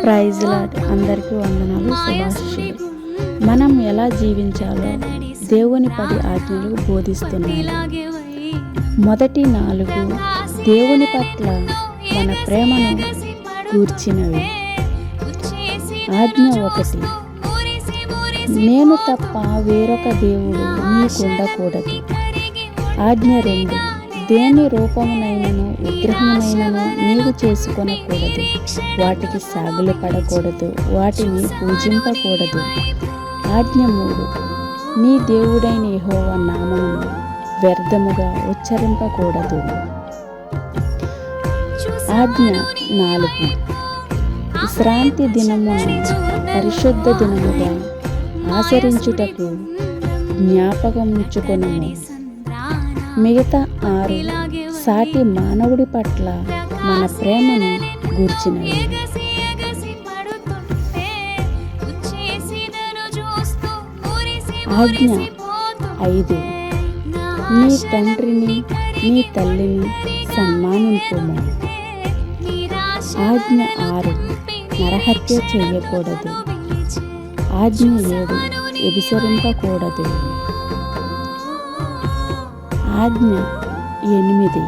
Praise lord. అందరికీ వందనాలు శుభాశిషులు మనం ఎలా జీవించాలో దేవుని పది ఆజ్ఞలు బోధిస్తున్నాయి మొదటి నాలుగు దేవుని పట్ల మన ప్రేమను కూర్చినవి ఆజ్ఞ ఒకటి నేను తప్ప వేరొక దేవుడు నీకుండకూడదు ఆజ్ఞ రెండు దేని రూపమునైనను విగ్రహమునైనను నీవు చేసుకొనకూడదు. వాటికి సాగులు పడకూడదు వాటిని పూజింపకూడదు. ఆజ్ఞ మూడు. నీ దేవుడైన యహోవ నామమును వ్యర్థముగా ఉచ్చరింపకూడదు. ఆజ్ఞ నాలుగు. విశ్రాంతి దినమును పరిశుద్ధ దినముగా ఆచరించుటకు జ్ఞాపకం ఉంచుకొనము మిగతా ఆరు సాటి మానవుడి పట్ల మన ప్రేమను గూర్చినవి. ఆజ్ఞ ఐదు. నీ తండ్రిని నీ తల్లిని సన్మానింపుము. ఆజ్ఞ ఆరు. నరహత్య చేయకూడదు. ఆజ్ఞ ఏడు. ఎబిసరింపకూడదు ఆజ్ఞ ఎనిమిది.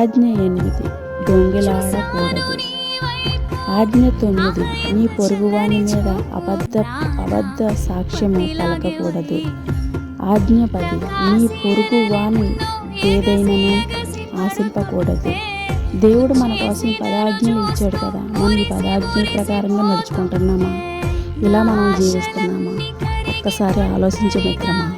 ఆజ్ఞ ఎనిమిది. దొంగిలాడకూడదు. ఆజ్ఞ తొమ్మిది. నీ పొరుగువాని మీద అబద్ధ అబద్ధ సాక్ష్యము పలకకూడదు ఆజ్ఞ పది. నీ పొరుగు వాణి ఏదైనాను ఆశింపకూడదు. దేవుడు మన కోసం పదాజ్ఞలు ఇచ్చాడు కదా. మనం ఈ పదాజ్ఞల ప్రకారంగా నడుచుకుంటున్నామా? ఇలా మనం జీవిస్తున్నామా? ఒక్కసారి ఆలోచించి మిత్రమా.